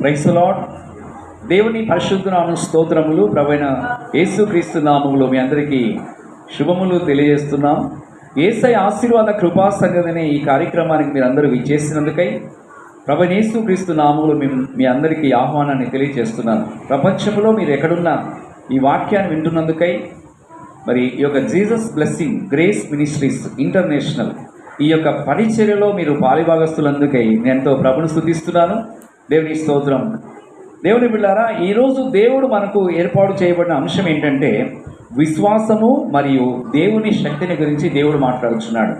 క్రైస్తలాడ్ దేవుని పరిశుద్ధనామ స్తోత్రములు ప్రవైన యేసుక్రీస్తు నామములు మీ అందరికీ శుభములు తెలియజేస్తున్నాం. ఏసై ఆశీర్వాద కృపా సంగతనే ఈ కార్యక్రమానికి మీరు అందరూ విచ్చేసినందుకై ప్రభైన యేసుక్రీస్తు నామములు మేము మీ అందరికీ ఆహ్వానాన్ని తెలియజేస్తున్నాను. ప్రపంచంలో మీరు ఎక్కడున్నా ఈ వాక్యాన్ని వింటున్నందుకై మరి ఈ యొక్క Jesus blessing grace ministries international ఈ యొక్క పరిచర్యలో మీరు పాలిభాగస్తులందుకై నేను ఎంతో ప్రభును స్థుతిస్తున్నాను. దేవుని స్తోత్రం. దేవుని బిళ్ళారా ఈరోజు దేవుడు మనకు ఏర్పాటు చేయబడిన అంశం ఏంటంటే విశ్వాసము మరియు దేవుని శక్తిని గురించి దేవుడు మాట్లాడుచున్నాడు.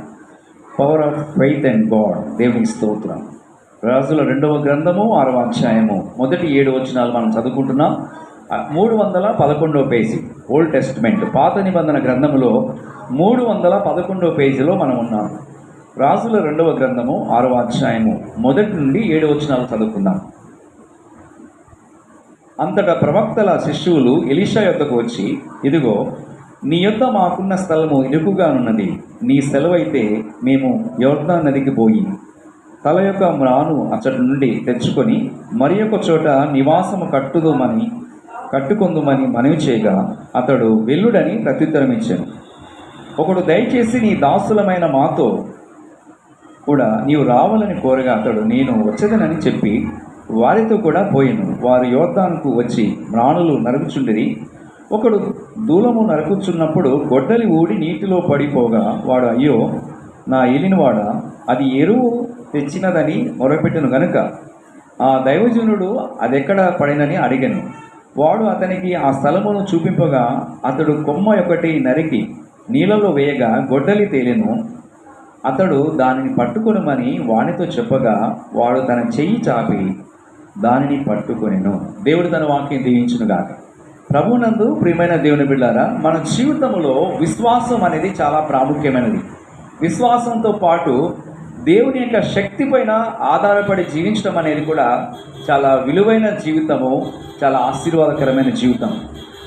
Power of faith and God దేవుని స్తోత్రం. రాజుల రెండవ గ్రంథము ఆరవ అధ్యాయము. మొదటి ఏడు వచనాలు మనం చదువుకుంటున్నాం. మూడు వందల పదకొండవ పేజీ ఓల్డ్ టెస్ట్మెంట్ పాత నిబంధన గ్రంథములో మూడు వందల పదకొండవ పేజీలో మనం ఉన్నాం. రాజుల రెండవ గ్రంథము ఆరవ అధ్యాయము. మొదటి నుండి ఏడు వచనాలు చదువుకుందాం. అంతటా ప్రవక్తల శిష్యువులు ఎలీషా యొద్దకు వచ్చి ఇదిగో నీ యొద్ద మాకున్న స్థలము ఇరుకుగానున్నది. నీ సెలవైతే మేము యోర్ధా నదికి పోయి తల యొక్క మ్రాను అచ్చటి నుండి తెచ్చుకొని మరి ఒక చోట నివాసము కట్టుదుమని కట్టుకొందుమని మనవి చేయగా అతడు వెల్లుడని ప్రత్యుత్తరం ఇచ్చాను ఒకడు దయచేసి నీ దాసులమైన మాతో కూడా నీవు రావాలని కోరగా అతడు నేను వచ్చేదనని చెప్పి వారితో కూడా పోయాను. వారు యోర్దానుకు వచ్చి మ్రాణులు నరుకుచుండిరి. ఒకడు దూలము నరుకుచున్నప్పుడు గొడ్డలి ఊడి నీటిలో పడిపోగా వాడు అయ్యో నా ఏలినవాడ అది ఎరువు తెచ్చినదని మొరపెట్టను గనుక. ఆ దైవజనుడు అదెక్కడ పడినని అడిగాను. వాడు అతనికి ఆ స్థలమును చూపింపగా అతడు కొమ్మ ఒకటి నరికి నీళ్ళలో వేయగా గొడ్డలి తేలెను. అతడు దానిని పట్టుకొనమని వానితో చెప్పగా వాడు తన చెయ్యి చాపి దానిని పట్టుకొనెను. దేవుడు తన వాక్యం దీవించునుగాక. ప్రభునందు ప్రియమైన దేవుని బిళ్ళారా మన జీవితంలో విశ్వాసం అనేది చాలా ప్రాముఖ్యమైనది. విశ్వాసంతో పాటు దేవుని యొక్క శక్తి పైన ఆధారపడి జీవించడం అనేది కూడా చాలా విలువైన జీవితము చాలా ఆశీర్వాదకరమైన జీవితం.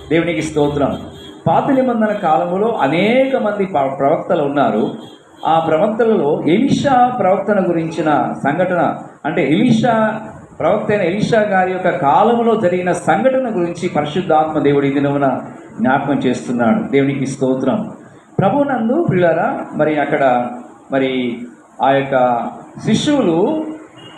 దేవునికి స్తోత్రం. పాత నిబంధన కాలంలో అనేక మంది ప్రవక్తలు ఉన్నారు. ఆ ప్రవక్తలలో ఎలిషా ప్రవక్తన గురించిన సంఘటన అంటే ఎలిషా ప్రవక్త అయిన ఎలిషా గారి యొక్క కాలంలో జరిగిన సంఘటన గురించి పరిశుద్ధాత్మ దేవుడి దినమున జ్ఞాపకం చేస్తున్నాడు. దేవునికి స్తోత్రం. ప్రభునందు పిల్లరా మరి అక్కడ మరి ఆ యొక్క శిష్యువులు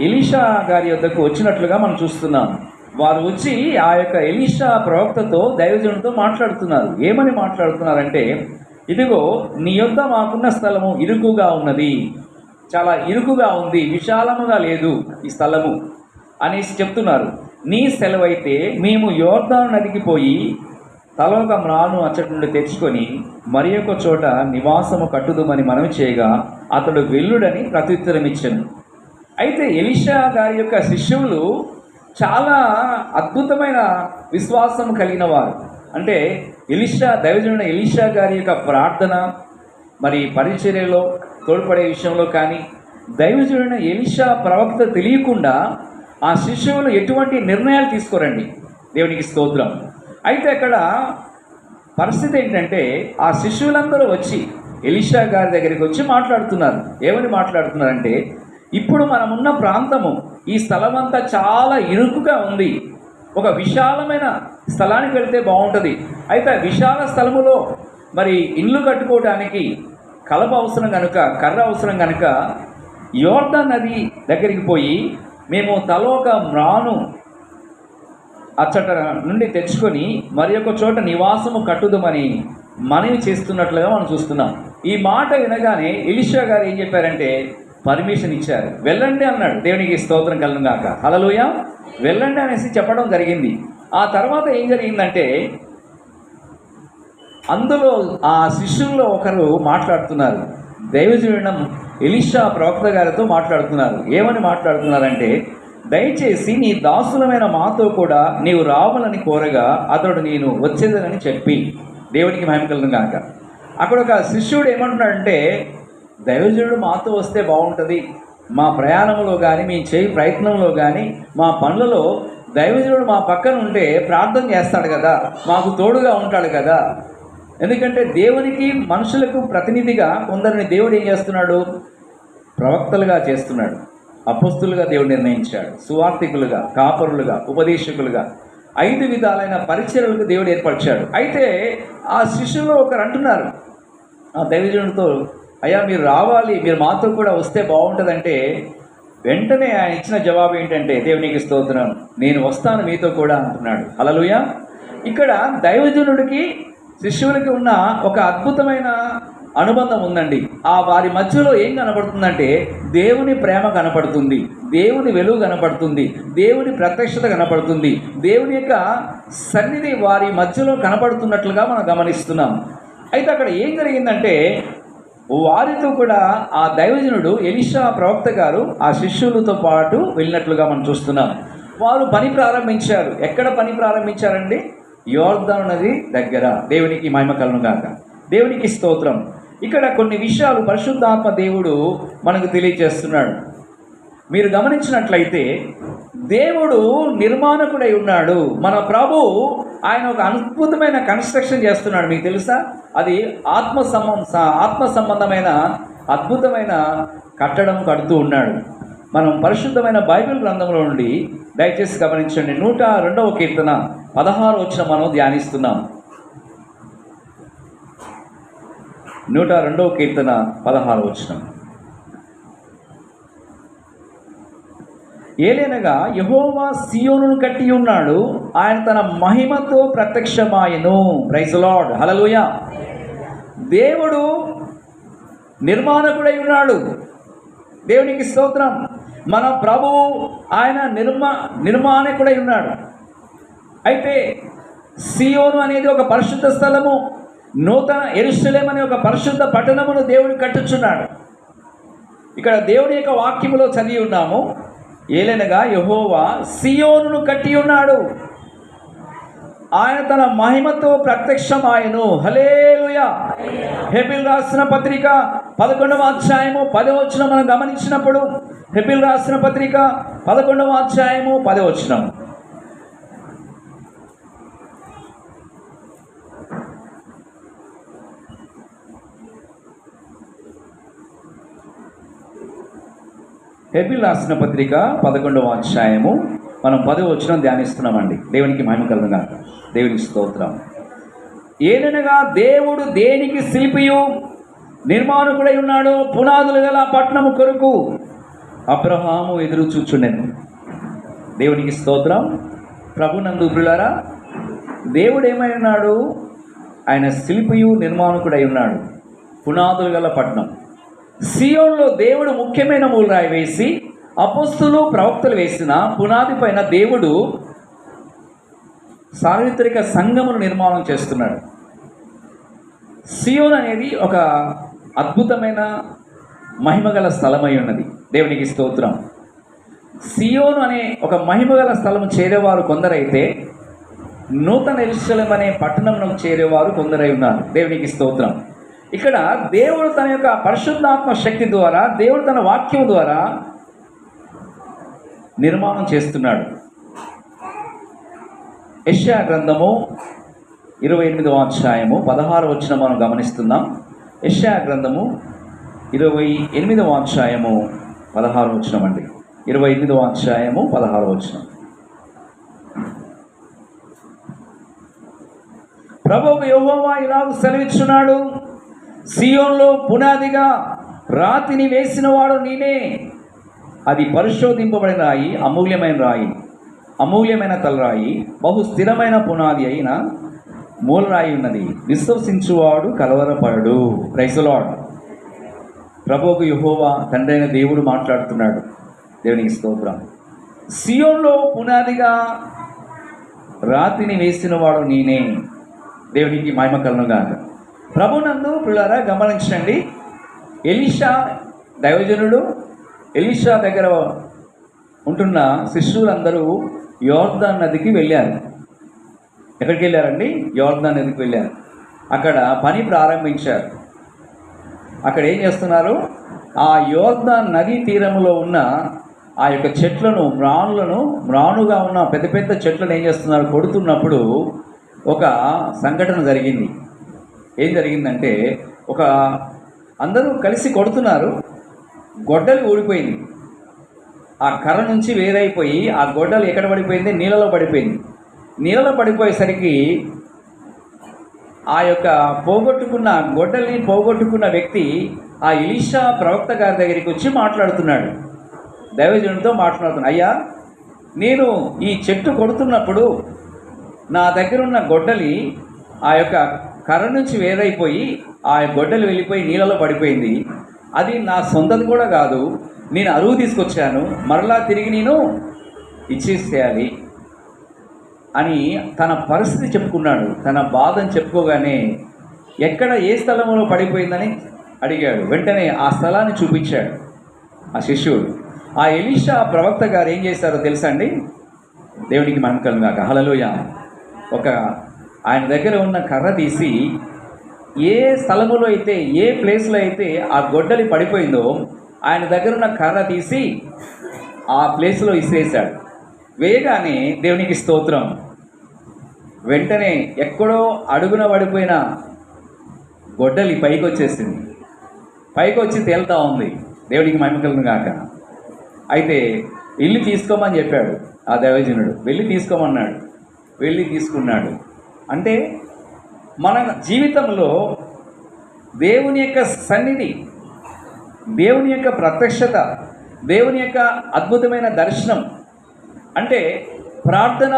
ఎలీషా గారి వద్దకు వచ్చినట్లుగా మనం చూస్తున్నాం. వారు వచ్చి ఆ యొక్క ఎలీషా ప్రవక్తతో దైవజనుడితో మాట్లాడుతున్నారు. ఏమని మాట్లాడుతున్నారంటే ఇదిగో నీ యొద్ద మాకున్న స్థలము ఇరుకుగా ఉన్నది. చాలా ఇరుకుగా ఉంది విశాలముగా లేదు ఈ స్థలము అనేసి చెప్తున్నారు. నీ సెలవైతే మేము యోర్దాను నదికి పోయి తలొక మ్రాను అచ్చటి నుండి తెచ్చుకొని మరి ఒక చోట నివాసము కట్టుదుమని మనవి చేయగా అతడు వెల్లుడని ప్రత్యుత్తరం ఇచ్చాను అయితే ఎలిషా గారి యొక్క శిష్యులు చాలా అద్భుతమైన విశ్వాసం కలిగిన వారు. అంటే ఎలిషా దైవజనుడు ఎలిషా గారి యొక్క ప్రార్థన మరి పరిచర్యలో తోడ్పడే విషయంలో కానీ దైవజనుడైన ఎలిషా ప్రవక్త తెలియకుండా ఆ శిష్యులు ఎటువంటి నిర్ణయాలు తీసుకోరండి? దేవునికి స్తోత్రం. అయితే అక్కడ పరిస్థితి ఏంటంటే ఆ శిష్యులందరూ వచ్చి ఎలిషా గారి దగ్గరికి వచ్చి మాట్లాడుతున్నారు. ఏమని మాట్లాడుతున్నారంటే ఇప్పుడు మనమున్న ప్రాంతము ఈ స్థలం అంతా చాలా ఇరుకుగా ఉంది. ఒక విశాలమైన స్థలానికి వెళితే బాగుంటుంది. అయితే విశాల స్థలములో మరి ఇల్లు కట్టుకోవడానికి కలప అవసరం కనుక కర్ర అవసరం కనుక యోర్దా నది దగ్గరికి పోయి మేము తలోక మ్రాను అచ్చట నుండి తెచ్చుకొని మరి ఒక చోట నివాసము కట్టుదమని మనవి చేస్తున్నట్లుగా మనం చూస్తున్నాం. ఈ మాట వినగానే ఎలిషా గారు ఏం చెప్పారంటే పర్మిషన్ ఇచ్చారు. వెళ్ళండి అన్నాడు. దేవునికి స్తోత్రం కలను గాక. వెళ్ళండి అనేసి చెప్పడం జరిగింది. ఆ తర్వాత ఏం జరిగిందంటే అందులో ఆ శిష్యుల్లో ఒకరు మాట్లాడుతున్నారు. దైవజీవనం ఎలిషా ప్రవక్త గారితో మాట్లాడుతున్నారు. ఏమని మాట్లాడుతున్నారంటే దయచేసి నీ దాసులమైన మాతో కూడా నీవు రావాలని కోరగా అతడు నేను వచ్చేదనని చెప్పి దేవునికి మహిమ కలను కాక అక్కడ ఒక శిష్యుడు ఏమంటున్నాడంటే దైవజనుడు మాతో వస్తే బాగుంటుంది. మా ప్రయాణంలో కానీ మీ చేయి ప్రయత్నంలో కానీ మా పనులలో దైవజనుడు మా పక్కన ఉంటే ప్రార్థన చేస్తాడు కదా మాకు తోడుగా ఉంటాడు కదా. ఎందుకంటే దేవునికి మనుషులకు ప్రతినిధిగా కొందరిని దేవుడు ఏం చేస్తున్నాడు? ప్రవక్తలుగా చేస్తున్నాడు. అపస్తులుగా దేవుడు నిర్ణయించాడు. సువార్థికులుగా కాపరులుగా ఉపదేశకులుగా ఐదు విధాలైన పరిచయలకు దేవుడు ఏర్పరిచాడు. అయితే ఆ శిష్యులు ఒకరు అంటున్నారు ఆ దైవజనుడితో అయ్యా మీరు రావాలి మీరు మాతో కూడా వస్తే బాగుంటుందంటే వెంటనే ఆయన ఇచ్చిన జవాబు ఏంటంటే దేవునికి స్తోత్రం. నేను వస్తాను మీతో కూడా అంటున్నాడు. అలలుయ ఇక్కడ దైవజనుడికి శిష్యులకి ఉన్న ఒక అద్భుతమైన అనుబంధం ఉందండి. ఆ వారి మధ్యలో ఏం కనపడుతుందంటే దేవుని ప్రేమ కనపడుతుంది దేవుని వెలుగు కనపడుతుంది దేవుని ప్రత్యక్షత కనపడుతుంది దేవుని యొక్క సన్నిధి వారి మధ్యలో కనపడుతున్నట్లుగా మనం గమనిస్తున్నాం. అయితే అక్కడ ఏం జరిగిందంటే వారితో కూడా ఆ దైవజనుడు ఎలిషా ప్రవక్త గారు ఆ శిష్యులతో పాటు వెళ్ళినట్లుగా మనం చూస్తున్నాం. వారు పని ప్రారంభించారు. ఎక్కడ పని ప్రారంభించారండి? యోర్ధన్ నది దగ్గర. దేవునికి మహిమ కలను గాక. దేవునికి స్తోత్రం. ఇక్కడ కొన్ని విషయాలు పరిశుద్ధాత్మ దేవుడు మనకు తెలియజేస్తున్నాడు. మీరు గమనించినట్లయితే దేవుడు నిర్మాణకుడై ఉన్నాడు. మన ప్రభు ఆయన ఒక అద్భుతమైన కన్స్ట్రక్షన్ చేస్తున్నాడు మీకు తెలుసా? అది ఆత్మ సంబంధ ఆత్మ సంబంధమైన అద్భుతమైన కట్టడం కడుతూ ఉన్నాడు. మనం పరిశుద్ధమైన బైబిల్ గ్రంథంలో నుండి దయచేసి గమనించండి. నూట రెండవ కీర్తన పదహారు వచ్చిన మనం ధ్యానిస్తున్నాం. నూట రెండవ కీర్తన పదహారు వచ్చినాం. ఏలైనగా యహోవా సియోనును కట్టి ఉన్నాడు. ఆయన తన మహిమతో ప్రత్యక్షమాయను. ప్రైజ్ లార్డ్ హలలుయ దేవుడు నిర్మాణకుడై ఉన్నాడు. దేవునికి స్తోత్రం. మన ప్రభువు ఆయన నిర్మా నిర్మాణకుడై ఉన్నాడు. అయితే సియోను అనేది ఒక పరిశుద్ధ స్థలము. నూతన ఎరుసలేం అనే ఒక పరిశుద్ధ పట్టణమును దేవుడు కట్టుచున్నాడు. ఇక్కడ దేవుని యొక్క వాక్యములో చదివి ఉన్నాము. ఏలనగా యహోవా సియోనును కట్టి ఉన్నాడు. ఆయన తన మహిమతో ప్రత్యక్షమాయను. హలేలుయ హెబిల్ రాసిన పత్రిక పదకొండవ అధ్యాయము పదవచనం మనం గమనించినప్పుడు హెబిల్ రాసిన పత్రిక పదకొండవ అధ్యాయము పదవచనం హెబిల్ రాసిన పత్రిక పదకొండవ అధ్యాయము. మనం పదవి వచ్చిన ధ్యానిస్తున్నామండి. దేవునికి మహిమ కలుగుగా దేవునికి స్తోత్రం. ఏదనగా దేవుడు దేనికి శిల్పియు? నిర్మాణకుడై ఉన్నాడు పునాదులు గల పట్టణము కొరకు అబ్రహాము ఎదురు చూచుండెను. దేవునికి స్తోత్రం. ప్రభునందు ప్రియులారా దేవుడు ఏమై ఉన్నాడు? ఆయన శిల్పియు నిర్మాణకుడై ఉన్నాడు. పునాదులు గల పట్టణం. సియోన్లో దేవుడు ముఖ్యమైన మూలరాయి వేసి అపస్తులు ప్రవక్తలు వేసిన పునాది పైన దేవుడు సార్వత్రిక సంఘమును నిర్మాణం చేస్తున్నాడు. సియోన్ అనేది ఒక అద్భుతమైన మహిమగల స్థలమై ఉన్నది. దేవునికి స్తోత్రం. సియోను అనే ఒక మహిమగల స్థలం చేరేవారు కొందరైతే నూతన ఎరుసలం అనే పట్టణంలో చేరేవారు కొందరై ఉన్నారు. దేవునికి స్తోత్రం. ఇక్కడ దేవుడు తన యొక్క పరిశుద్ధాత్మ శక్తి ద్వారా దేవుడు తన వాక్యం ద్వారా నిర్మాణం చేస్తున్నాడు. యష్యా గ్రంథము ఇరవై ఎనిమిదవ అధ్యాయము పదహారు వచ్చిన మనం గమనిస్తున్నాం. యష్యా గ్రంథము ఇరవై ఎనిమిదవ అధ్యాయము పదహారు వచ్చిన అండి. ఇరవై ఎనిమిదవ అధ్యాయము పదహారు వచ్చిన ప్రభు యోహోవా ఇలాగ సెలవిచ్చున్నాడు. సియోన్లో పునాదిగా రాతిని వేసినవాడు నేనే. అది పరిశోధింపబడిన రాయి అమూల్యమైన రాయి అమూల్యమైన తలరాయి బహు స్థిరమైన పునాది అయిన మూలరాయి ఉన్నది. విశ్వసించువాడు కలవరపడు రైసులాడు ప్రభువుకు యహోవా తండ్రైన దేవుడు మాట్లాడుతున్నాడు. దేవునికి స్తోత్రం. సియోన్లో పునాదిగా రాతిని వేసినవాడు నేనే. దేవునికి మహిమ కలనుగాక ప్రభునందు పిల్లరా గమనించండి. ఎలీషా దైవజనుడు ఎలీషా దగ్గర ఉంటున్న శిష్యులందరూ యోర్ధాన్ నదికి వెళ్ళారు. ఎక్కడికి వెళ్ళారండి యోర్ధాన్ నదికి వెళ్ళారు. అక్కడ పని ప్రారంభించారు. అక్కడ ఏం చేస్తున్నారు? ఆ యోర్ధాన్ నదీ తీరంలో ఉన్న ఆ యొక్క చెట్లను మ్రాణులను మ్రాణుగా ఉన్న పెద్ద పెద్ద చెట్లను ఏం చేస్తున్నారు? కొడుతున్నప్పుడు ఒక సంఘటన జరిగింది. ఏం జరిగిందంటే ఒక అందరూ కలిసి కొడుతున్నారు. గొడ్డలి ఊడిపోయింది. ఆ కర్ర నుంచి వేరైపోయి ఆ గొడ్డలు ఎక్కడ పడిపోయింది? నీళ్ళలో పడిపోయింది. నీళ్ళలో పడిపోయేసరికి ఆ యొక్క పోగొట్టుకున్న గొడ్డల్ని పోగొట్టుకున్న వ్యక్తి ఆ ఇలీషా ప్రవక్త గారి దగ్గరికి వచ్చి మాట్లాడుతున్నాడు. దైవజనుడితో మాట్లాడుతున్నాడు. అయ్యా నేను ఈ చెట్టు కొడుతున్నప్పుడు నా దగ్గర ఉన్న గొడ్డలి ఆ యొక్క కర్ర నుంచి వేరైపోయి ఆ గొడ్డలు వెళ్ళిపోయి నీళ్ళలో పడిపోయింది. అది నా సొంతది కూడా కాదు. నేను అరువు తీసుకొచ్చాను. మరలా తిరిగి నేను ఇచ్చేసేయాలి అని తన పరిస్థితి చెప్పుకున్నాడు. తన బాధను చెప్పుకోగానే ఎక్కడ ఏ స్థలంలో పడిపోయిందని అడిగాడు. వెంటనే ఆ స్థలాన్ని చూపించాడు ఆ శిష్యుడు. ఆ ఎలీషా ప్రవక్త గారు ఏం చేశారో తెలుసా అండి? దేవునికి మనకలం కాక హలలోయ ఒక ఆయన దగ్గర ఉన్న కర్ర తీసి ఏ స్థలములో అయితే ఏ ప్లేస్లో అయితే ఆ గొడ్డలి పడిపోయిందో ఆయన దగ్గర ఉన్న కర్ర తీసి ఆ ప్లేస్లో ఇసిరేశాడు. వేయగానే దేవునికి స్తోత్రం. వెంటనే ఎక్కడో అడుగున పడిపోయిన గొడ్డలి పైకి వచ్చేసింది పైకి వచ్చి తేలుతా ఉంది. దేవుడికి మహిమకలను కాక అయితే వెళ్ళి తీసుకోమని చెప్పాడు ఆ దైవజనుడు. వెళ్ళి తీసుకోమన్నాడు. వెళ్ళి తీసుకున్నాడు. అంటే మన జీవితంలో దేవుని యొక్క సన్నిధి దేవుని యొక్క ప్రత్యక్షత దేవుని యొక్క అద్భుతమైన దర్శనం అంటే ప్రార్థన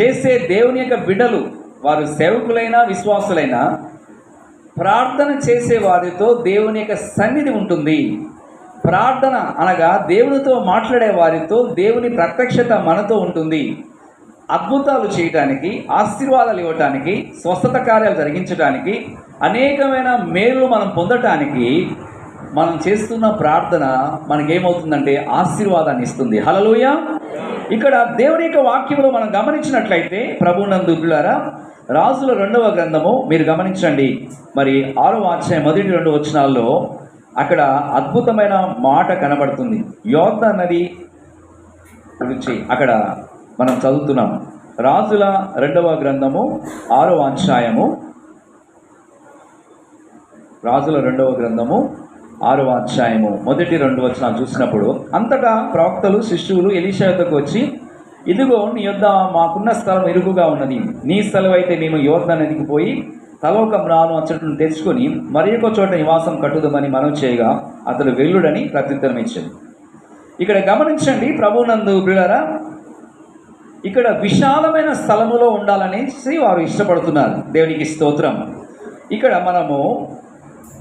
చేసే దేవుని యొక్క బిడ్డలు వారు సేవకులైనా విశ్వాసులైనా ప్రార్థన చేసే వారితో దేవుని యొక్క సన్నిధి ఉంటుంది. ప్రార్థన అనగా దేవునితో మాట్లాడే వారితో దేవుని ప్రత్యక్షత మనతో ఉంటుంది. అద్భుతాలు చేయటానికి ఆశీర్వాదాలు ఇవ్వటానికి స్వస్థత కార్యాలు జరిగించడానికి అనేకమైన మేలు మనం పొందటానికి మనం చేస్తున్న ప్రార్థన మనకేమవుతుందంటే ఆశీర్వాదాన్ని ఇస్తుంది. హలలోయ ఇక్కడ దేవుని యొక్క వాక్యంలో మనం గమనించినట్లయితే ప్రభునందులారా రాజుల రెండవ గ్రంథము మీరు గమనించండి. మరి ఆరో అధ్యాయం మొదటి రెండు వచనాల్లో అక్కడ అద్భుతమైన మాట కనబడుతుంది. యోధ నది గురించి అక్కడ మనం చదువుతున్నాం. రాజుల రెండవ గ్రంథము ఆరవ అధ్యాయము. రాజుల రెండవ గ్రంథము ఆరవ అధ్యాయము. మొదటి రెండు వచ్చిన చూసినప్పుడు అంతటా ప్రవక్తలు శిష్యువులు ఎలీషా వచ్చి ఇదిగో నీ యొద్ద మాకున్న స్థలం ఇరుకుగా ఉన్నది. నీ స్థలం అయితే మేము యోధనదికి పోయి తలోక మ్రాను అచ్చటను తెచ్చుకొని మరి ఒక చోట నివాసం కట్టుదామని మనం చేయగా అతడు వెల్లుడని ప్రత్యుత్తరం ఇచ్చింది ఇక్కడ గమనించండి ప్రభునందు బిళ్ళరా ఇక్కడ విశాలమైన స్థలములో ఉండాలనేసి వారు ఇష్టపడుతున్నారు. దేవునికి స్తోత్రం. ఇక్కడ మనము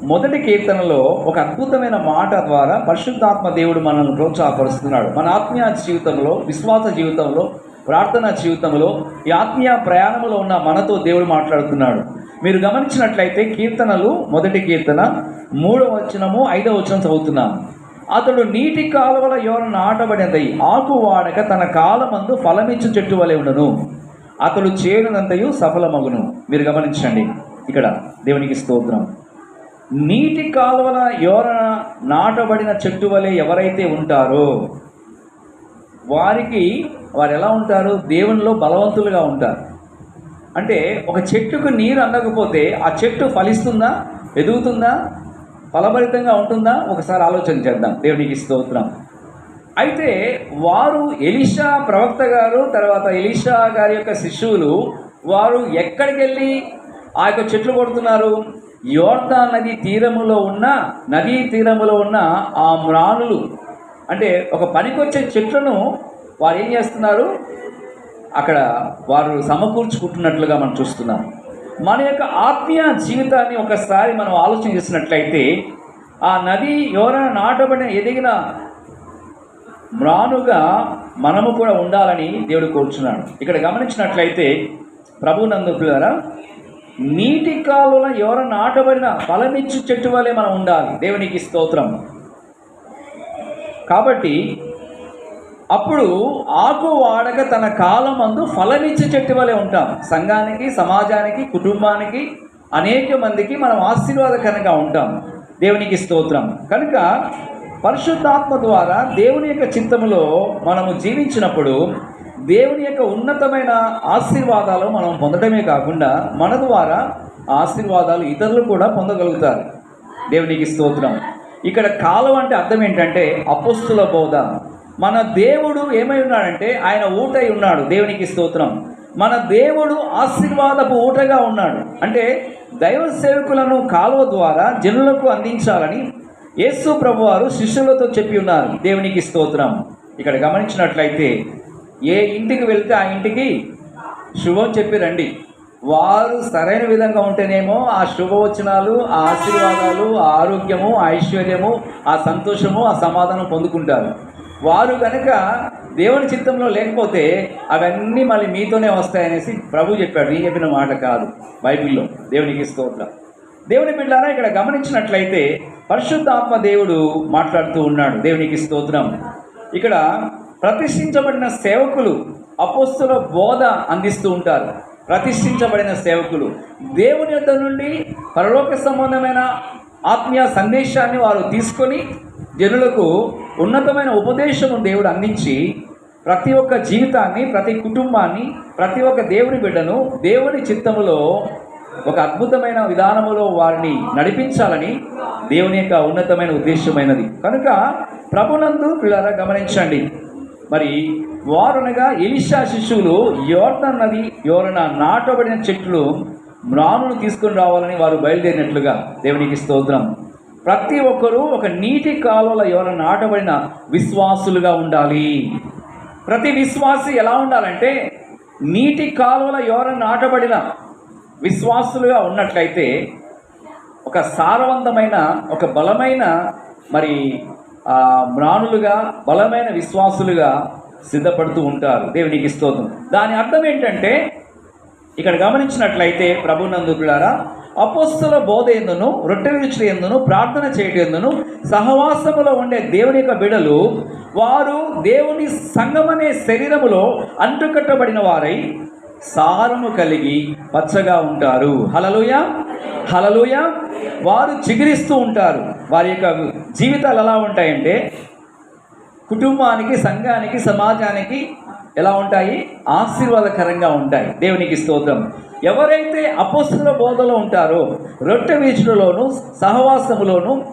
మొదటి కీర్తనలో ఒక అద్భుతమైన మాట ద్వారా పరిశుద్ధాత్మ దేవుడు మనల్ని ప్రోత్సాహపరుస్తున్నాడు. మన ఆత్మీయ జీవితంలో విశ్వాస జీవితంలో ప్రార్థన జీవితంలో ఈ ఆత్మీయ ప్రయాణంలో ఉన్న మనతో దేవుడు మాట్లాడుతున్నాడు. మీరు గమనించినట్లయితే కీర్తనలు మొదటి కీర్తన మూడవ వచనము ఐదవ వచనం చదువుతున్నాం. అతడు నీటి కాలువల యోన నాటబడినదై ఆకు వాడక తన కాలమందు ఫలమిచ్చు చెట్టు వలె ఉండను. అతడు చేయనంతయు సఫలమగును. మీరు గమనించండి. ఇక్కడ దేవునికి స్తోత్రం. నీటి కాలువల యోరన నాటబడిన చెట్టు వలె ఎవరైతే ఉంటారో వారికి వారు ఎలా ఉంటారు? దేవునిలో బలవంతులుగా ఉంటారు. అంటే ఒక చెట్టుకు నీరు అందకపోతే ఆ చెట్టు ఫలిస్తుందా? ఎదుగుతుందా? ఫలభరితంగా ఉంటుందా? ఒకసారి ఆలోచన చేద్దాం. దేవునికి స్తోత్రం. అయితే వారు ఎలీషా ప్రవక్త గారు తర్వాత ఎలీషా గారి యొక్క శిష్యులు వారు ఎక్కడికి వెళ్ళి ఆ యొక్క చెట్లు కొడుతున్నారు? యోర్దా నది తీరములో ఉన్న నదీ తీరములో ఉన్న ఆ మ్రాణులు అంటే ఒక పనికొచ్చే చెట్లను వారు ఏం చేస్తున్నారు? అక్కడ వారు సమకూర్చుకుంటున్నట్లుగా మనం చూస్తున్నాం. మన యొక్క ఆత్మీయ జీవితాన్ని ఒకసారి మనం ఆలోచన చేసినట్లయితే ఆ నది ఎవరైనా నాటబడిన ఎదిగిన మ్రానుగా మనము కూడా ఉండాలని దేవుడు కోరుచున్నాడు. ఇక్కడ గమనించినట్లయితే ప్రభు నందుకులారా నీటి కాలువల ఎవరైనా నాటబడిన ఫలమిచ్చు చెట్టు వలె మనం ఉండాలి. దేవునికి స్తోత్రం. కాబట్టి అప్పుడు ఆకు వాడక తన కాలం అందు ఫలమిచ్చే చెట్టు వలె ఉంటాం. సంఘానికి సమాజానికి కుటుంబానికి అనేక మందికి మనం ఆశీర్వాదకరంగా ఉంటాం. దేవునికి స్తోత్రం. కనుక పరిశుద్ధాత్మ ద్వారా దేవుని యొక్క చిత్తములో మనము జీవించినప్పుడు దేవుని యొక్క ఉన్నతమైన ఆశీర్వాదాలు మనం పొందడమే కాకుండా మన ద్వారా ఆశీర్వాదాలు ఇతరులు కూడా పొందగలుగుతారు. దేవునికి స్తోత్రం. ఇక్కడ కాలం అంటే అర్థం ఏంటంటే అపోస్తుల బోధ. మన దేవుడు ఏమై ఉన్నాడంటే ఆయన ఊటై ఉన్నాడు. దేవునికి స్తోత్రం. మన దేవుడు ఆశీర్వాదపు ఊటగా ఉన్నాడు. అంటే దైవ సేవకులను కాలువ ద్వారా జనులకు అందించాలని యేసు ప్రభు వారు శిష్యులతో చెప్పి ఉన్నారు. దేవునికి స్తోత్రం. ఇక్కడ గమనించినట్లయితే ఏ ఇంటికి వెళ్తే ఆ ఇంటికి శుభం చెప్పి రండి. వారు సరైన విధంగా ఉంటేనేమో ఆ శుభవచనాలు ఆ ఆశీర్వాదాలు ఆ ఆరోగ్యము ఐశ్వర్యము ఆ సంతోషము ఆ సమాధానం పొందుకుంటారు. వారు కనుక దేవుని చిత్తంలో లేకపోతే అవన్నీ మళ్ళీ మీతోనే వస్తాయనేసి ప్రభు చెప్పాడు. నేను చెప్పిన మాట కాదు బైబిల్లో దేవునికి స్తోత్రం. దేవుని బిడ్డారా ఇక్కడ గమనించినట్లయితే పరిశుద్ధాత్మ దేవుడు మాట్లాడుతూ ఉన్నాడు. దేవునికి స్తోత్రం. ఇక్కడ ప్రతిష్ఠించబడిన సేవకులు అపోస్తుల బోధ అందిస్తూ ఉంటారు. ప్రతిష్ఠించబడిన సేవకులు. దేవుని యొద్ద నుండి పరలోక సంబంధమైన ఆత్మీయ సందేశాన్ని వారు తీసుకొని జనులకు ఉన్నతమైన ఉపదేశము దేవుడు అందించి ప్రతి ఒక్క జీవితాన్ని ప్రతి కుటుంబాన్ని ప్రతి ఒక్క దేవుని బిడ్డను దేవుని చిత్తములో ఒక అద్భుతమైన విధానములో వారిని నడిపించాలని దేవుని యొక్క ఉన్నతమైన ఉద్దేశమైనది కనుక ప్రభునందు పిల్లరా గమనించండి. మరి వారనగా ఎలిషా శిష్యులు యోర్దన్ నది యోరన నాటబడిన చెట్లు మ్రానును తీసుకొని రావాలని వారు బయలుదేరినట్లుగా దేవునికి స్తోత్రం. ప్రతి ఒక్కరూ ఒక నీటి కాలువల ఎవరైనా నాటబడిన విశ్వాసులుగా ఉండాలి. ప్రతి విశ్వాసి ఎలా ఉండాలంటే నీటి కాలువల ఎవరైనా నాటబడిన విశ్వాసులుగా ఉన్నట్లయితే ఒక సారవంతమైన ఒక బలమైన మరి మ్రాణులుగా బలమైన విశ్వాసులుగా సిద్ధపడుతూ ఉంటారు. దేవునికి స్తోత్రం. దాని అర్థం ఏంటంటే ఇక్కడ గమనించినట్లయితే ప్రభునందుకులారా అపోస్తుల బోధ ఎందును రొట్టె విరుచుల ఎందును ప్రార్థన చేయటం ఎందును సహవాసములో ఉండే దేవుని యొక్క బిడలు వారు దేవుని సంగమనే శరీరములో అంటుకట్టబడిన వారై సారము కలిగి పచ్చగా ఉంటారు. హలలుయ హలలుయ వారు చిగురిస్తూ ఉంటారు. వారి యొక్క జీవితాలు ఎలా ఉంటాయంటే కుటుంబానికి సంఘానికి సమాజానికి ఎలా ఉంటాయి? ఆశీర్వాదకరంగా ఉంటాయి. దేవునికి స్తోత్రం. ఎవరైతే అపస్తుల బోధలో ఉంటారో రొట్టె వీచులలోను సహవాసములోను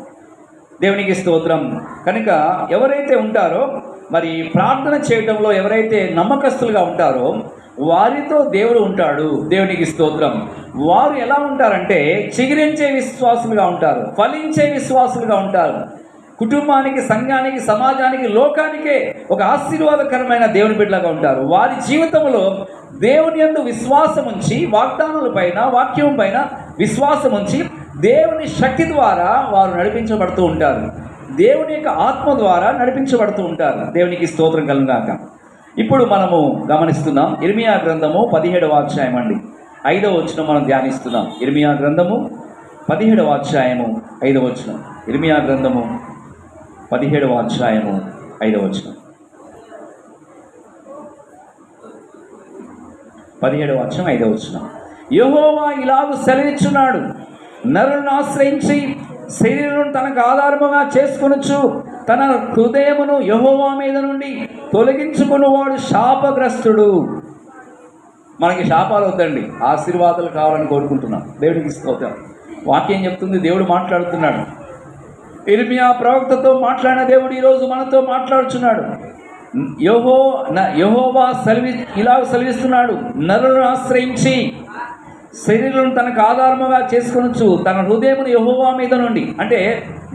దేవునికి స్తోత్రం. కనుక ఎవరైతే ఉంటారో మరి ప్రార్థన చేయడంలో ఎవరైతే నమ్మకస్తులుగా ఉంటారో వారితో దేవుడు ఉంటాడు దేవునికి స్తోత్రం. వారు ఎలా ఉంటారంటే చిగురించే విశ్వాసులుగా ఉంటారు ఫలించే విశ్వాసులుగా ఉంటారు. కుటుంబానికి సంఘానికి సమాజానికి లోకానికే ఒక ఆశీర్వాదకరమైన దేవుని బిడ్డలుగా ఉంటారు. వారి జీవితంలో దేవుని యందు విశ్వాసం ఉంచి వాగ్దానాల పైన వాక్యం పైన విశ్వాసం ఉంచి దేవుని శక్తి ద్వారా వారు నడిపించబడుతూ ఉంటారు. దేవుని యొక్క ఆత్మ ద్వారా నడిపించబడుతూ ఉంటారు. దేవునికి స్తోత్రం కలుగాక ఇప్పుడు మనము గమనిస్తున్నాం ఇర్మియా గ్రంథము పదిహేడవ అధ్యాయం అండి. ఐదవ వచనం మనం ధ్యానిస్తున్నాం. ఇర్మియా గ్రంథము పదిహేడవ అధ్యాయము ఐదవ వచనం. ఇర్మియా గ్రంథము పదిహేడవ అధ్యాయము ఐదవ వచనం. పదిహేడవ అధ్యాయం ఐదవ వచనం. యహోవా ఇలాగ సెలవిచ్చున్నాడు. నరులను ఆశ్రయించి శరీరం తనకు ఆధారముగా చేసుకొనొచ్చు తన హృదయమును యహోవా మీద నుండి తొలగించుకున్నవాడు శాపగ్రస్తుడు. మనకి శాపాలు వద్దండి. ఆశీర్వాదాలు కావాలని కోరుకుంటున్నాం. దేవుడికి స్తోత్రం. వాక్యం చెప్తుంది దేవుడు మాట్లాడుతున్నాడు. ఇర్మియా ప్రవక్తతో మాట్లాడిన దేవుడు ఈరోజు మనతో మాట్లాడుచున్నాడు. యహో యహోవా సెలవి ఇలా సెలవిస్తున్నాడు. నరులను ఆశ్రయించి శరీరం తనకు ఆధారముగా చేసుకొనొచ్చు తన హృదయమును యహోవా మీద నుండి అంటే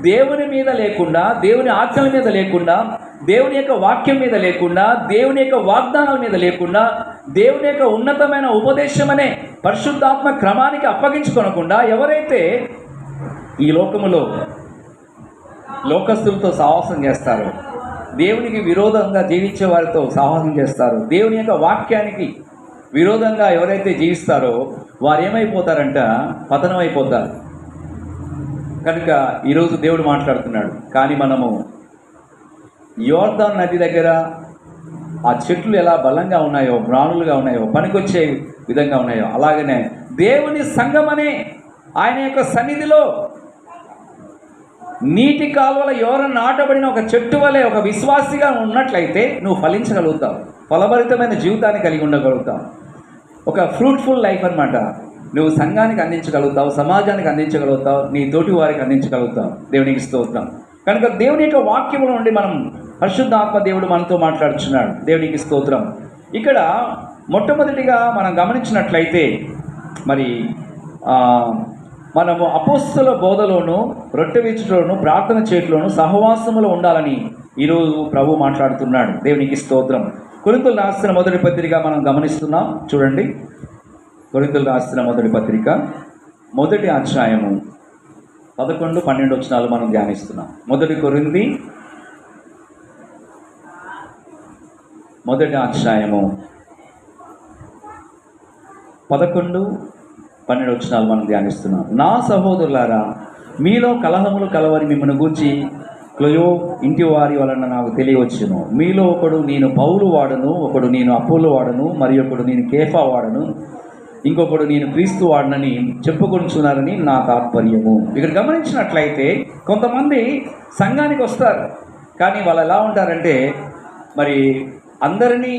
దేవుని మీద లేకుండా దేవుని ఆజ్ఞల మీద లేకుండా దేవుని యొక్క వాక్యం మీద లేకుండా దేవుని యొక్క వాగ్దానాల మీద లేకుండా దేవుని యొక్క ఉన్నతమైన ఉపదేశం అనే పరిశుద్ధాత్మ క్రమానికి అప్పగించుకొనకుండా ఎవరైతే ఈ లోకములో లోకస్తులతో సాహసం చేస్తారు. దేవునికి విరోధంగా జీవించే వారితో సాహసం చేస్తారు. దేవుని యొక్క వాక్యానికి విరోధంగా ఎవరైతే జీవిస్తారో వారు ఏమైపోతారంట పతనం అయిపోతారు కనుక ఈరోజు దేవుడు మాట్లాడుతున్నాడు. కానీ మనము యోర్దాన్ నది దగ్గర ఆ చెట్లు ఎలా బలంగా ఉన్నాయో ప్రాణులుగా ఉన్నాయో పనికొచ్చే విధంగా ఉన్నాయో అలాగనే దేవుని సంఘమనే ఆయన యొక్క సన్నిధిలో నీటి కాలువల ఎవరు నాటబడిన ఒక చెట్టు వలె ఒక విశ్వాసిగా ఉన్నట్లయితే నువ్వు ఫలించగలుగుతావు. ఫలభరితమైన జీవితాన్ని కలిగి ఉండగలుగుతావు. ఒక ఫ్రూట్ఫుల్ లైఫ్ అనమాట నువ్వు సంఘానికి అందించగలుగుతావు సమాజానికి అందించగలుగుతావు నీ తోటి వారికి అందించగలుగుతావు. దేవునికి స్తోత్రం. కనుక దేవుని యొక్క వాక్యముల నుండి మనం పరిశుద్ధాత్మ దేవుడు మనతో మాట్లాడుచున్నాడు. దేవునికి స్తోత్రం. ఇక్కడ మొట్టమొదటిగా మనం గమనించినట్లయితే మరి మనము అపోస్తుల బోధలోను రొట్టె విచ్చులోను ప్రార్థన చేతిలోను సహవాసములో ఉండాలని ఈరోజు ప్రభు మాట్లాడుతున్నాడు. దేవునికి స్తోత్రం. కొరింతలు రాసిన మొదటి పత్రిక మనం గమనిస్తున్నాం. చూడండి. కొరింతలు రాసిన మొదటి పత్రిక మొదటి అధ్యాయము పదకొండు పన్నెండు వచనాలు మనం ధ్యానిస్తున్నాం. మొదటి కొరింది మొదటి అధ్యాయము పదకొండు పన్నెండు వచనాలు మనం ధ్యానిస్తున్నాం. నా సహోదరులారా మీలో కలహములు కలవని మిమ్మల్ని గూర్చి క్లయో ఇంటి వారి వలన నాకు తెలియవచ్చును. మీలో ఒకడు నేను పౌలు వాడను ఒకడు నేను అపోలు వాడను మరి ఒకడు నేను కేఫా వాడను ఇంకొకడు నేను క్రీస్తు వాడనని చెప్పుకొంచున్నారని నా తాత్పర్యము ఇక్కడ గమనించినట్లయితే కొంతమంది సంఘానికి వస్తారు కానీ వాళ్ళు ఎలా ఉంటారంటే మరి అందరినీ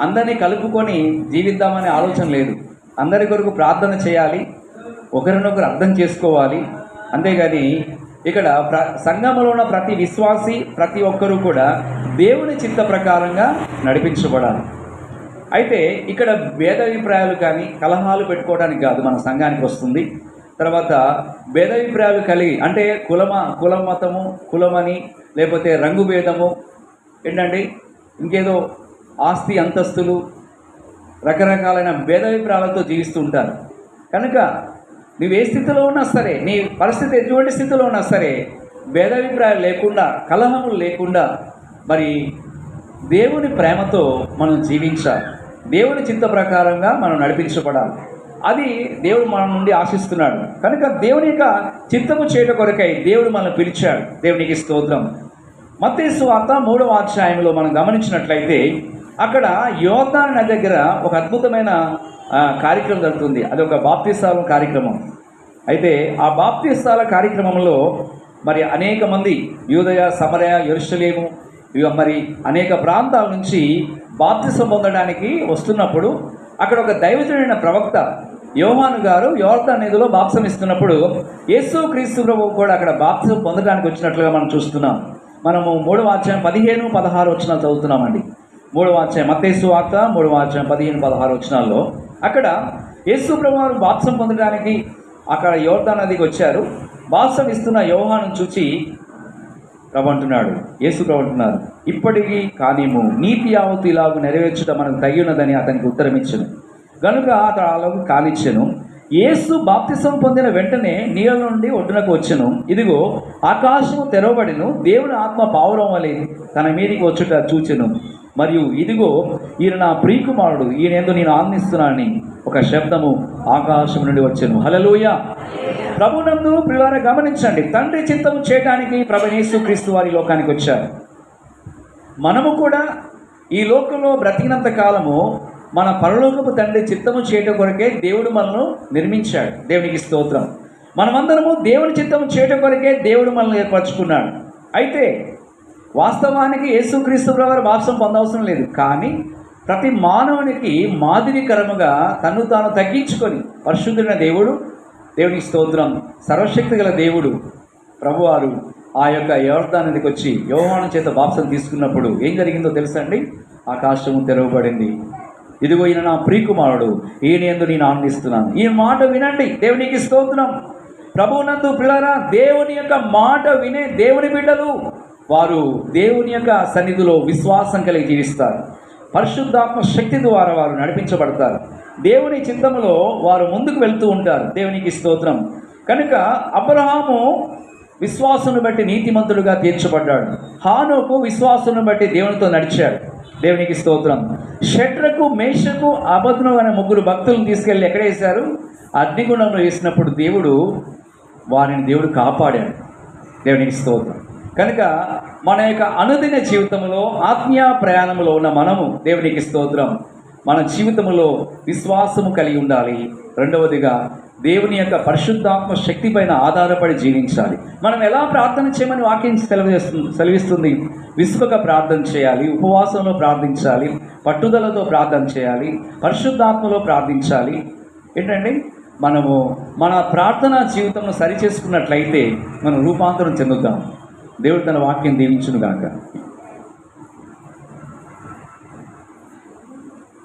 అందరినీ కలుపుకొని జీవిద్దామనే ఆలోచన లేదు. అందరి కొరకు ప్రార్థన చేయాలి ఒకరినొకరు అర్థం చేసుకోవాలి. అంతేగాని ఇక్కడ ప్ర సంఘంలో ఉన్న ప్రతి విశ్వాసి ప్రతి ఒక్కరూ కూడా దేవుని చిత్త ప్రకారంగా నడిపించబడాలి. అయితే ఇక్కడ భేదాభిప్రాయాలు కానీ కలహాలు పెట్టుకోవడానికి కాదు మన సంఘానికి వస్తుంది. తర్వాత భేదాభిప్రాయాలు కలిగి అంటే కులమ కుల మతము కులమని లేకపోతే రంగు భేదము ఏంటండి? ఇంకేదో ఆస్తి అంతస్తులు రకరకాలైన భేదాభిప్రాయాలతో జీవిస్తూ ఉంటారు. కనుక నువ్వు ఏ స్థితిలో ఉన్నా సరే నీ పరిస్థితి ఎటువంటి స్థితిలో ఉన్నా సరే భేదాభిప్రాయాలు లేకుండా కలహములు లేకుండా మరి దేవుని ప్రేమతో మనం జీవించాలి. దేవుని చింత ప్రకారంగా మనం నడిపించబడాలి. అది దేవుడు మన నుండి ఆశిస్తున్నాడు. కనుక దేవుని యొక్క చిత్తము చేయట కొరకై దేవుడు మనల్ని పిలిచాడు. దేవునికి స్తోత్రం. మత్తేసు వార్త మూడవ అధ్యాయంలో మనం గమనించినట్లయితే అక్కడ యోర్దాన్ నది దగ్గర ఒక అద్భుతమైన కార్యక్రమం జరుగుతుంది. అది ఒక బాప్తిస్తాల కార్యక్రమం. అయితే ఆ బాప్తిస్తాల కార్యక్రమంలో మరి అనేక మంది యూదయ సమరయ యెరూషలేము ఇక మరి అనేక ప్రాంతాల నుంచి బాప్తిసం పొందడానికి వస్తున్నప్పుడు అక్కడ ఒక దైవజనుడైన ప్రవక్త యోహాను గారు యోర్దాన్ నదిలో బాప్సం ఇస్తున్నప్పుడు యేసు క్రీస్తు ప్రభు కూడా అక్కడ బాప్సం పొందడానికి వచ్చినట్లుగా మనం చూస్తున్నాం. మనము మూడవ అధ్యాయం పదిహేను పదహారు వచ్చిన చదువుతున్నామండి. మూడవ అధ్యాయం మత్తేసు వార్త మూడవ అధ్యాయం పదిహేను పదహారు వచనాల్లో. అక్కడ యేసు ప్రభువారు బాప్సం పొందడానికి అక్కడ యోర్ధా నదికి వచ్చారు. బాప్సం ఇస్తున్న యోహాను చూచి ప్రభు అంటున్నాడు యేసు ప్రభు అంటున్నారు ఇప్పటికీ కానీము నీతి యావత్తు ఇలాగు నెరవేర్చుట మనకు తగినదని అతనికి ఉత్తరం ఇచ్చను గనుక అతడు అలాగూ కానిచ్చెను. యేసు బాప్తిసం పొందిన వెంటనే నీళ్ళ నుండి ఒడ్డునకు వచ్చెను. ఇదిగో ఆకాశము తెరవబడిను దేవుని ఆత్మ పావురం వలె తన మీదికి వచ్చుట చూచెను. మరియు ఇదిగో ఈయన నా ప్రియకుమారుడు ఈయన ఏందో నేను ఆనందిస్తున్నానని ఒక శబ్దము ఆకాశం నుండి వచ్చాను. హలలోయ ప్రభునందు పిల్లల గమనించండి తండ్రి చిత్తము చేయడానికి ప్రభనేసు క్రీస్తు వారి లోకానికి వచ్చారు. మనము కూడా ఈ లోకంలో బ్రతికినంత కాలము మన పరలోకపు తండ్రి చిత్తము చేయటం కొరకే దేవుడు మనను నిర్మించాడు. దేవునికి స్తోత్రం. మనమందరము దేవుని చిత్తము చేయటం కొరకే దేవుడు మనల్ని ఏర్పరచుకున్నాడు. అయితే వాస్తవానికి యేసుక్రీస్తు వారు మాంసం పొందవసరం లేదు. కానీ ప్రతి మానవునికి మాదిరికరముగా తను తాను తగ్గించుకొని పరిశుద్ధుడైన దేవుడు దేవునికి స్తోత్రం. సర్వశక్తి గల దేవుడు ప్రభువారు ఆ యొక్క యోర్దానికి వచ్చి యోహాను చేత బాప్సం తీసుకున్నప్పుడు ఏం జరిగిందో తెలుసండి? ఆకాశము తెరవబడింది. ఇదిగో ఈయన నా ప్రియకుమారుడు ఈయన ఎందు నేను ఆనందిస్తున్నాను. ఈ మాట వినండి దేవునికి స్తోత్రం. ప్రభువునందు పిల్లరా దేవుని యొక్క మాట వినే దేవుని బిడ్డలు. వారు దేవుని యొక్క సన్నిధిలో విశ్వాసం కలిగి జీవిస్తారు. పరిశుద్ధాత్మ శక్తి ద్వారా వారు నడిపించబడతారు. దేవుని చిత్తములో వారు ముందుకు వెళ్తూ ఉంటారు. దేవునికి స్తోత్రం. కనుక అబ్రహాము విశ్వాసును బట్టి నీతిమంతుడుగా తీర్చబడ్డాడు. హానోకు విశ్వాసును బట్టి దేవునితో నడిచాడు. దేవునికి స్తోత్రం. షట్రకు మేషకు అబద్ధం అనే ముగ్గురు భక్తులను తీసుకెళ్ళి ఎక్కడ వేశారు అగ్నిగుణంలో వేసినప్పుడు దేవుడు వారిని దేవుడు కాపాడాడు. దేవునికి స్తోత్రం. కనుక మన యొక్క అనుదిన జీవితంలో ఆత్మీయ ప్రయాణంలో ఉన్న మనము దేవునికి స్తోత్రం. మన జీవితంలో విశ్వాసము కలిగి ఉండాలి. రెండవదిగా దేవుని యొక్క పరిశుద్ధాత్మ శక్తి పైన ఆధారపడి జీవించాలి. మనం ఎలా ప్రార్థన చేయమని వాక్యం సెలవిస్తుంది సెలవిస్తుంది? విశ్వక ప్రార్థన చేయాలి ఉపవాసంలో ప్రార్థించాలి పట్టుదలతో ప్రార్థన చేయాలి పరిశుద్ధాత్మలో ప్రార్థించాలి. ఏంటండి? మనము మన ప్రార్థనా జీవితంలో సరిచేసుకున్నట్లయితే మనం రూపాంతరం చెందుతాం. దేవుడు తన వాక్యం దీవించును గాక.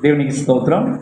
దేవునికి స్తోత్రం.